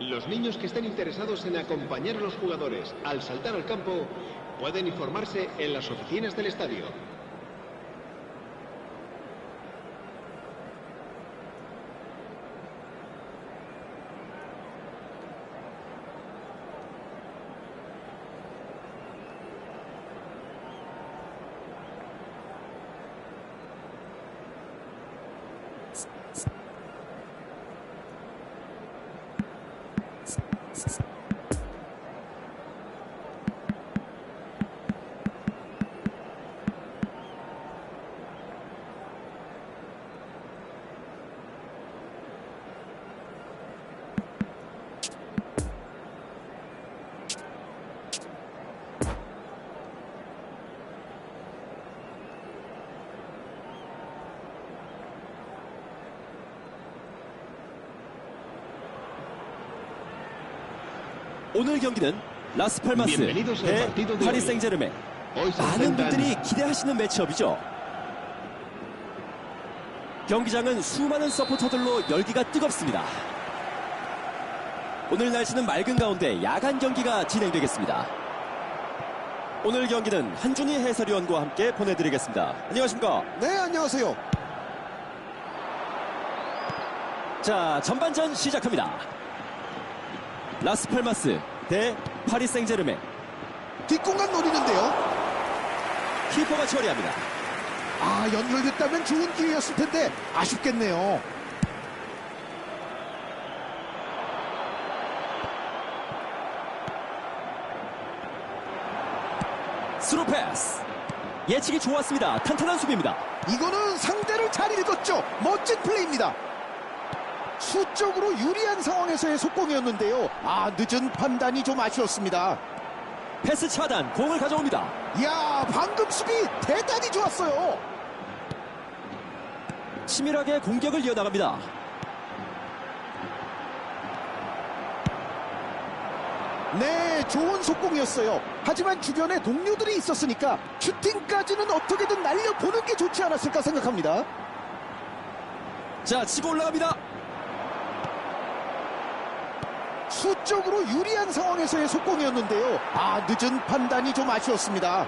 Los niños que estén interesados en acompañar a los jugadores al saltar al campo pueden informarse en las oficinas del estadio. 오늘 경기는 라스팔마스 대 파리. 생제르맹 se 많은 분들이 기대하시는 매치업이죠. 경기장은 수많은 서포터들로 열기가 뜨겁습니다. 오늘 날씨는 맑은 가운데 야간 경기가 진행되겠습니다. 오늘 경기는 한준희 해설위원과 함께 보내드리겠습니다. 안녕하십니까? 네, 안녕하세요. 자, 전반전 시작합니다. 라스팔마스 대 파리 생제르맹 뒷공간 노리는데요. 키퍼가 처리합니다. 아, 연결됐다면 좋은 기회였을 텐데 아쉽겠네요. 스루 패스. 예측이 좋았습니다. 탄탄한 수비입니다. 이거는 상대를 잘 읽었죠. 멋진 플레이입니다. 수적으로 유리한 상황에서의 속공이었는데요. 아, 늦은 판단이 좀 아쉬웠습니다. 패스 차단, 공을 가져옵니다. 이야, 방금 수비 대단히 좋았어요. 치밀하게 공격을 이어나갑니다. 네, 좋은 속공이었어요. 하지만 주변에 동료들이 있었으니까 슈팅까지는 어떻게든 날려보는 게 좋지 않았을까 생각합니다. 자, 치고 올라갑니다. 수적으로 유리한 상황에서의 속공이었는데요. 아, 늦은 판단이 좀 아쉬웠습니다.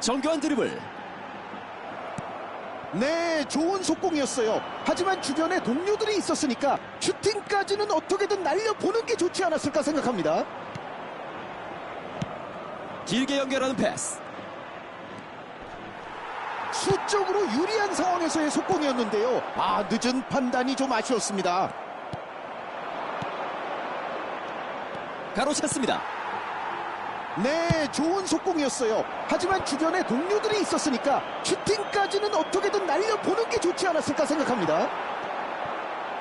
정교한 드리블. 네, 좋은 속공이었어요. 하지만 주변에 동료들이 있었으니까 슈팅까지는 어떻게든 날려보는 게 좋지 않았을까 생각합니다. 길게 연결하는 패스. 수적으로 유리한 상황에서의 속공이었는데요. 아, 늦은 판단이 좀 아쉬웠습니다. 가로챘습니다. 네, 좋은 속공이었어요. 하지만 주변에 동료들이 있었으니까 슈팅까지는 어떻게든 날려보는 게 좋지 않았을까 생각합니다.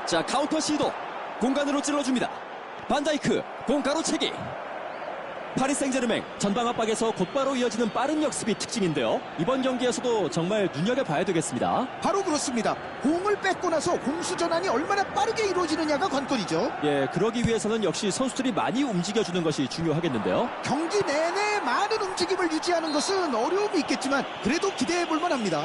자, 카운터 시도. 공간으로 찔러줍니다. 반다이크, 공 가로채기. 파리 생제르맹 전방 압박에서 곧바로 이어지는 빠른 역습이 특징인데요. 이번 경기에서도 정말 눈여겨봐야 되겠습니다. 바로 그렇습니다. 공을 뺏고 나서 공수 전환이 얼마나 빠르게 이루어지느냐가 관건이죠. 예, 그러기 위해서는 역시 선수들이 많이 움직여주는 것이 중요하겠는데요. 경기 내내 많은 움직임을 유지하는 것은 어려움이 있겠지만 그래도 기대해 볼 만합니다.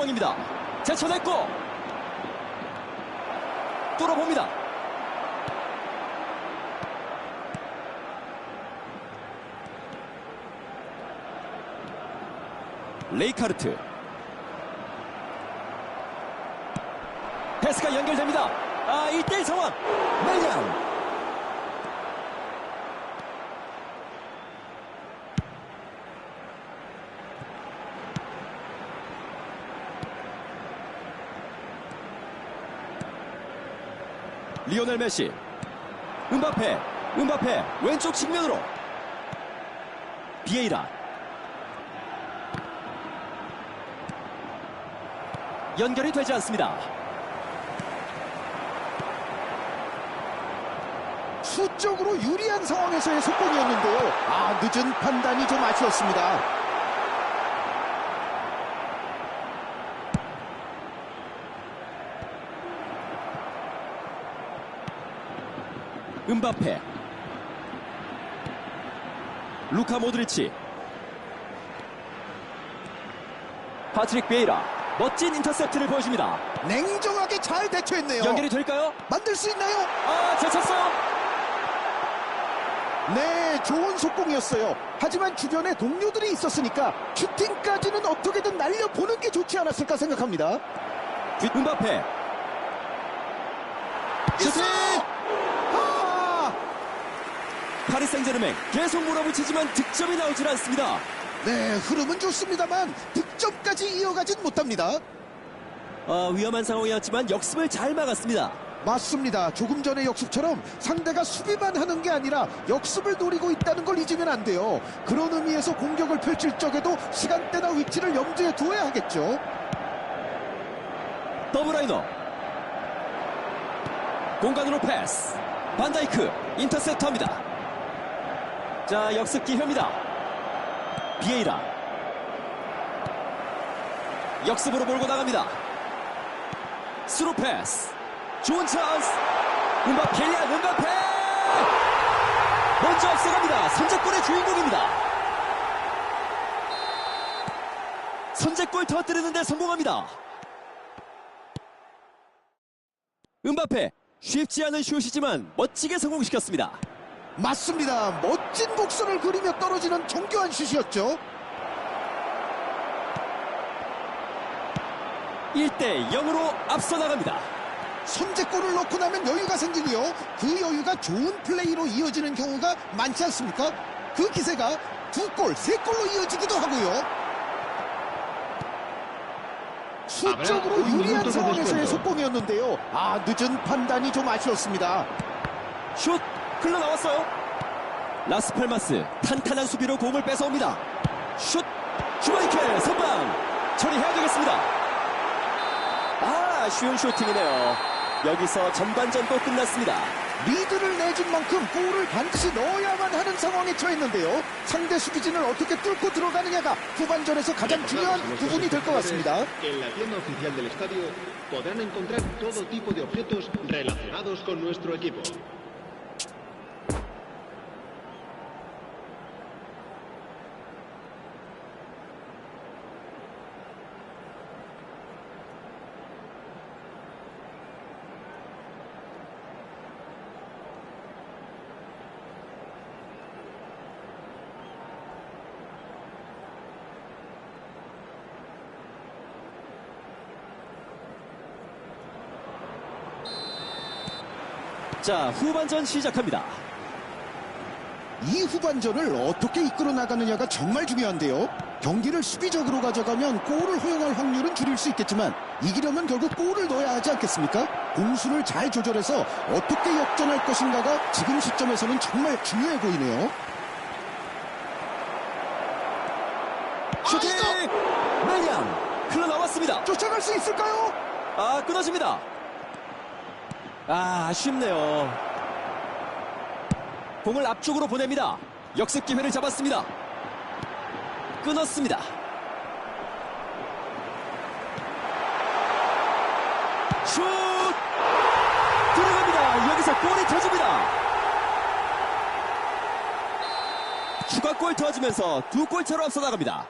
상황입니다. 제쳐냈고 뚫어봅니다. 레이카르트 패스가 연결됩니다. 아, 1대1 상황. 멜량 리오넬 메시 은바페 은바페 왼쪽 측면으로 비에이라 연결이 되지 않습니다 수적으로 유리한 상황에서의 속공이었는데요. 아, 늦은 판단이 좀 아쉬웠습니다. 은바페 루카 모드리치 파트릭 비에이라 멋진 인터셉트를 보여줍니다 냉정하게 잘 대처했네요. 연결이 될까요? 만들 수 있나요? 아 제쳤어요 네, 좋은 속공이었어요. 하지만 주변에 동료들이 있었으니까 슈팅까지는 어떻게든 날려보는 게 좋지 않았을까 생각합니다. 뒷- 은바페 슈팅 아, 파리 생제르맹 계속 몰아붙이지만 득점이 나오질 않습니다 네, 흐름은 좋습니다만 득점까지 이어가진 못합니다. 아, 위험한 상황이었지만 역습을 잘 막았습니다 맞습니다. 조금 전의 역습처럼 상대가 수비만 하는 게 아니라 역습을 노리고 있다는 걸 잊으면 안 돼요. 그런 의미에서 공격을 펼칠 적에도 시간대나 위치를 염두에 두어야 하겠죠. 더블라이너 공간으로 패스 반다이크 인터셉터입니다 자 역습 기회입니다. 비에이라. 역습으로 몰고 나갑니다. 스루 패스. 좋은 찬스. 은바페 켈리안 은바페 먼저 앞서갑니다. 선제골의 주인공입니다. 선제골 터뜨리는데 성공합니다. 은바페 쉽지 않은 슛이지만 멋지게 성공시켰습니다. 맞습니다. 멋진 곡선을 그리며 떨어지는 정교한 슛이었죠. 1대 0으로 앞서 나갑니다. 선제골을 넣고 나면 여유가 생기고요. 그 여유가 좋은 플레이로 이어지는 경우가 많지 않습니까? 그 기세가 두 골, 세 골로 이어지기도 하고요. 수적으로 un 유리한 상황에서의. 속공이었는데요. 아, 늦은 판단이 좀 아쉬웠습니다. 슛 흘러나왔어요. 라스팔마스 탄탄한 수비로 공을 뺏어옵니다. 슛 슈마이켈 선방 처리해야 되겠습니다. 아 쉬운 슈팅이네요. 여기서 전반전도 끝났습니다. 리드를 내준 만큼 골을 반드시 넣어야만 하는 상황에 처했는데요. 상대 수비진을 어떻게 뚫고 들어가느냐가 후반전에서 가장 중요한 부분이 될 것 같습니다. 자 후반전 시작합니다. 이 후반전을 어떻게 이끌어 나가느냐가 정말 중요한데요. 경기를 수비적으로 가져가면 골을 허용할 확률은 줄일 수 있겠지만 이기려면 결국 골을 넣어야 하지 않겠습니까? 공수를 잘 조절해서 어떻게 역전할 것인가가 지금 시점에서는 정말 중요해 보이네요. 슈팅! 아, 이거! 끊었습니다. 쫓아갈 수 있을까요? 아, 끊어집니다. 아, 아쉽네요. 공을 앞쪽으로 보냅니다. 역습 기회를 잡았습니다. 끊었습니다. 슛! 들어갑니다. 여기서 골이 터집니다. 추가골 터지면서 두 골차로 앞서 나갑니다.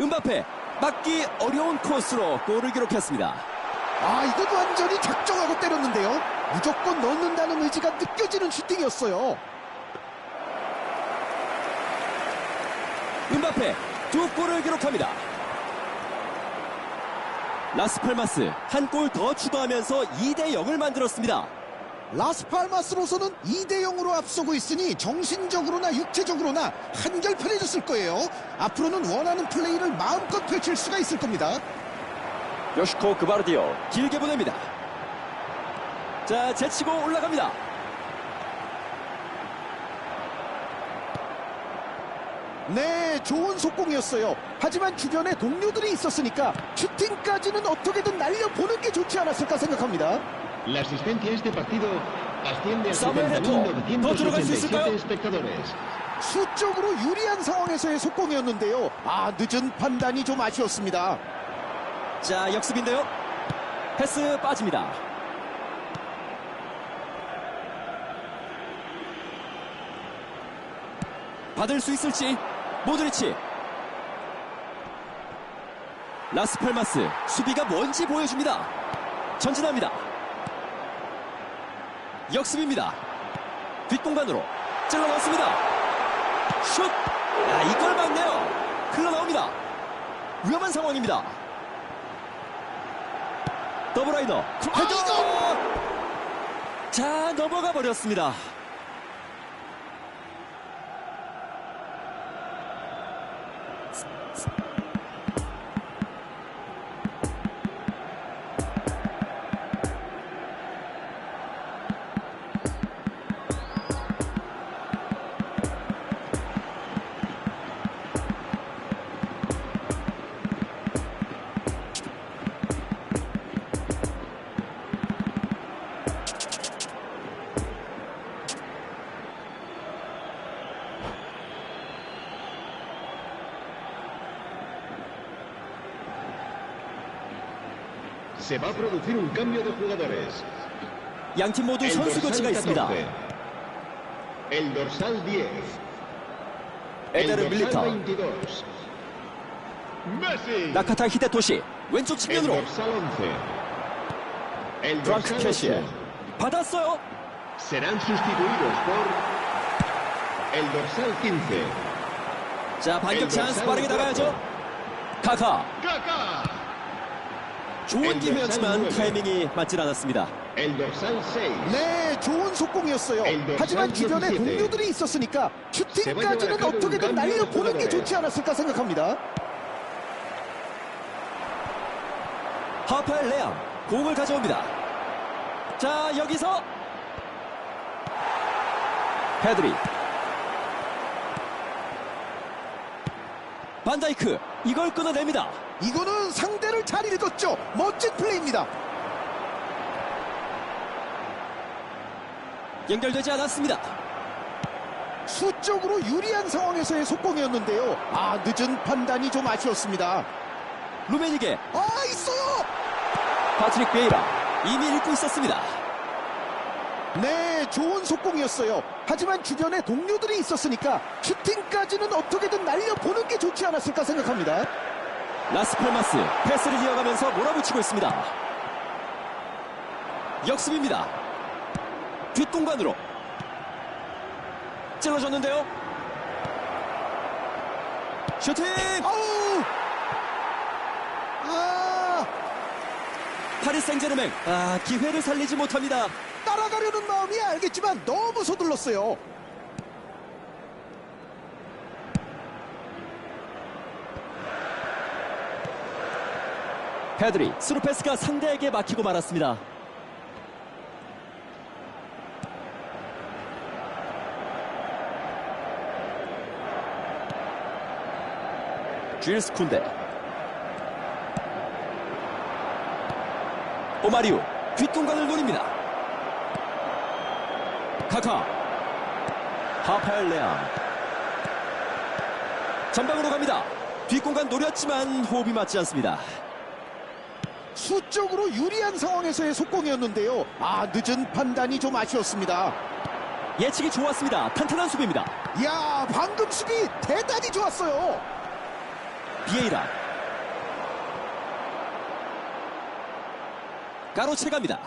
은바페 막기 어려운 코스로 골을 기록했습니다. 아, 이건 완전히 작정하고 때렸는데요. 무조건 넣는다는 의지가 느껴지는 슈팅이었어요. 은바페 두 골을 기록합니다. 라스팔마스 한 골 더 추가하면서 2대 0을 만들었습니다. 라스팔마스로서는 2대 0으로 앞서고 있으니 정신적으로나 육체적으로나 한결 편해졌을 거예요. 앞으로는 원하는 플레이를 마음껏 펼칠 수가 있을 겁니다. 요시코 그바르디오 길게 보냅니다. 자, 제치고 올라갑니다. 네, 좋은 속공이었어요. 하지만 주변에 동료들이 있었으니까 슈팅까지는 어떻게든 날려보는 게 좋지 않았을까 생각합니다. La asistencia a este partido asciende a Samuel Eto'o. 더 들어갈 수 있을까요? 70.987 espectadores. 수적으로 유리한 상황에서의 속공이었는데요. 아, 늦은 판단이 좀 아쉬웠습니다. 자, 역습인데요. 패스 빠집니다. 받을 수 있을지 모드리치 라스팔마스 수비가 뭔지 보여줍니다. 전진합니다. 역습입니다. 뒷공간으로 찔러 넣습니다. 슛! 야, 이걸 막네요. 흘러나옵니다. 위험한 상황입니다. 더블라이너 헤더 자 넘어가 버렸습니다 Se va a producir un cambio de jugadores. 양팀 모두 선수 교체가 있습니다 14. El dorsal 10. El 에데르 밀리터 22. Messi. 나카타 히데토시 왼쪽 측면으로 dorsal 11. El 프랑크 dorsal 캐시에 8. 받았어요 Serán sustituidos por el dorsal 15. 자 반격 찬스 빠르게 나가야죠 카카 Kaká. 좋은 기회였지만 타이밍이 맞질 않았습니다 El dorsal 6. 네, 좋은 속공이었어요. 하지만 선 주변에 17. 동료들이 있었으니까 슈팅까지는 어떻게든 날려보는 게 좋지 않았을까 생각합니다. 하파엘 레앙 공을 가져옵니다 자 여기서 헤드리 반다이크 이걸 끊어냅니다 이거는 상대를 잘 읽었죠. 멋진 플레이입니다. 연결되지 않았습니다 수적으로 유리한 상황에서의 속공이었는데요. 아, 늦은 판단이 좀 아쉬웠습니다. 루메니게 아, 있어요! 파트릭 베이라 이미 읽고 있었습니다 네, 좋은 속공이었어요. 하지만 주변에 동료들이 있었으니까 슈팅까지는 어떻게든 날려보는 게 좋지 않았을까 생각합니다. 라스팔마스 패스를 이어가면서 몰아붙이고 있습니다. 역습입니다. 뒷공간으로. 찔러줬는데요. 슈팅! 아우! 아, 파리 생제르맹. 아 기회를 살리지 못합니다 따라가려는 마음이 알겠지만 너무 서둘렀어요. 페드리 스루 패스가 상대에게 막히고 말았습니다 주일스 쿤데. 오마리오 뒷공간을 노립니다. 카카. 하파엘 레암. 전방으로 갑니다. 뒷공간 노렸지만 호흡이 맞지 않습니다. 수적으로 유리한 상황에서의 속공이었는데요. 아, 늦은 판단이 좀 아쉬웠습니다. 예측이 좋았습니다. 탄탄한 수비입니다. 이야, 방금 수비 대단히 좋았어요. 비에이라. 가로채 갑니다.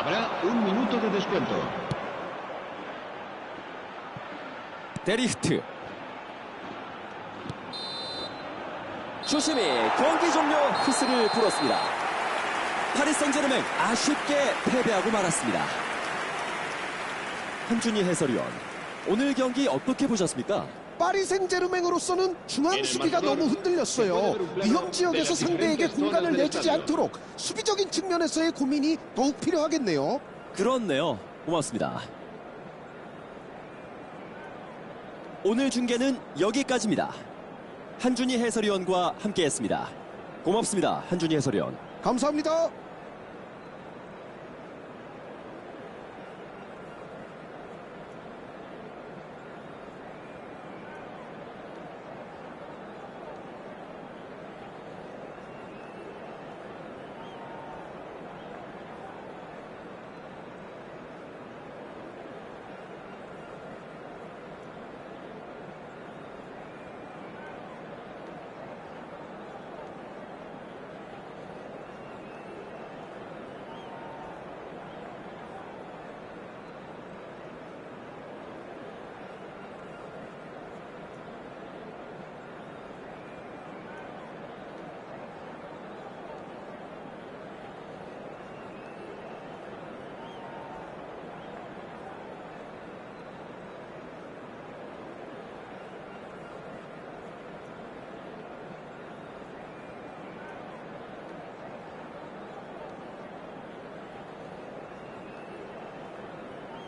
Habrá un minuto de descuento. 데리히트. 조심히 경기 종료 후스를 불었습니다. 파리 생제르맹 아쉽게 패배하고 말았습니다. 한준희 해설위원, 오늘 경기 어떻게 보셨습니까? 파리 생제르맹으로서는 중앙 수비가 너무 흔들렸어요. 위험 지역에서 상대에게 공간을 내주지 않도록 수비적인 측면에서의 고민이 더욱 필요하겠네요. 그렇네요. 고맙습니다. 오늘 중계는 여기까지입니다. 한준희 해설위원과 함께했습니다. 고맙습니다. 한준희 해설위원. 감사합니다.